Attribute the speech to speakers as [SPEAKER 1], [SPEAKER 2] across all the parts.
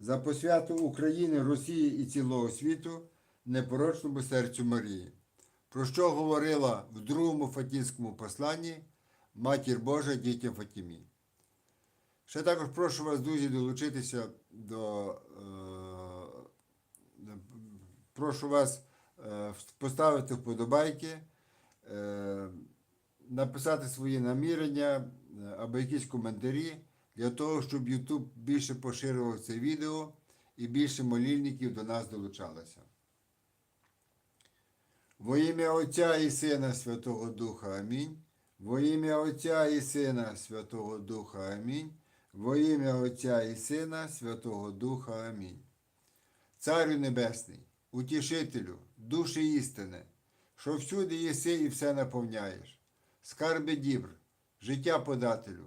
[SPEAKER 1] за посвяту України, Росії і цілого світу, непорочному серцю Марії, про що говорила в другому Фатінському посланні Матір Божа дітям Фатімі. Ще також прошу вас, друзі, долучитися до. е, прошу вас е, поставити вподобайки, е, написати свої намірення е, або якісь коментарі для того, щоб YouTube більше поширював це відео і більше молільників до нас долучалося. Во ім'я Отця і Сина Святого Духа Амінь. Во ім'я Отця і Сина Святого Духа Амінь. Во ім'я Отця і Сина Святого Духа Амінь. Царю Небесний, утішителю, душі істини, що всюди єси і все наповняєш, скарби дібр, життя подателю,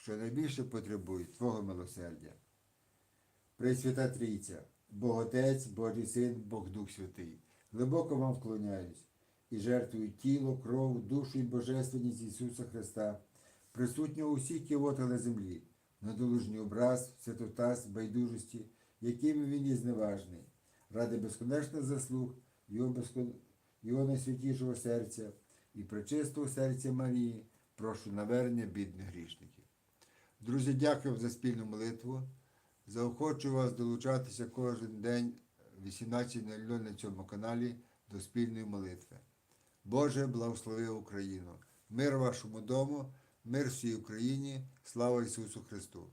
[SPEAKER 1] що найбільше потребують Твого милосердя. Пресвята Трійця, Бог Отець, Божий Син, Бог Дух Святий, глибоко вам вклоняюсь і жертвую тіло, кров, душу і божественність Ісуса Христа, присутнього у всіх ківотах на землі, надолужній образ, святотаз, байдужості, якими він є зневажний, ради безконечних заслуг Його, безкон... Його найсвятішого серця і пречистого серця Марії, прошу навернення бідних грішників. Друзі, дякую за спільну молитву. Заохочую вас долучатися кожен день в 18.00 на цьому каналі до спільної молитви. Боже, благослови Україну! Мир вашому дому, мир всій Україні, слава Ісусу Христу!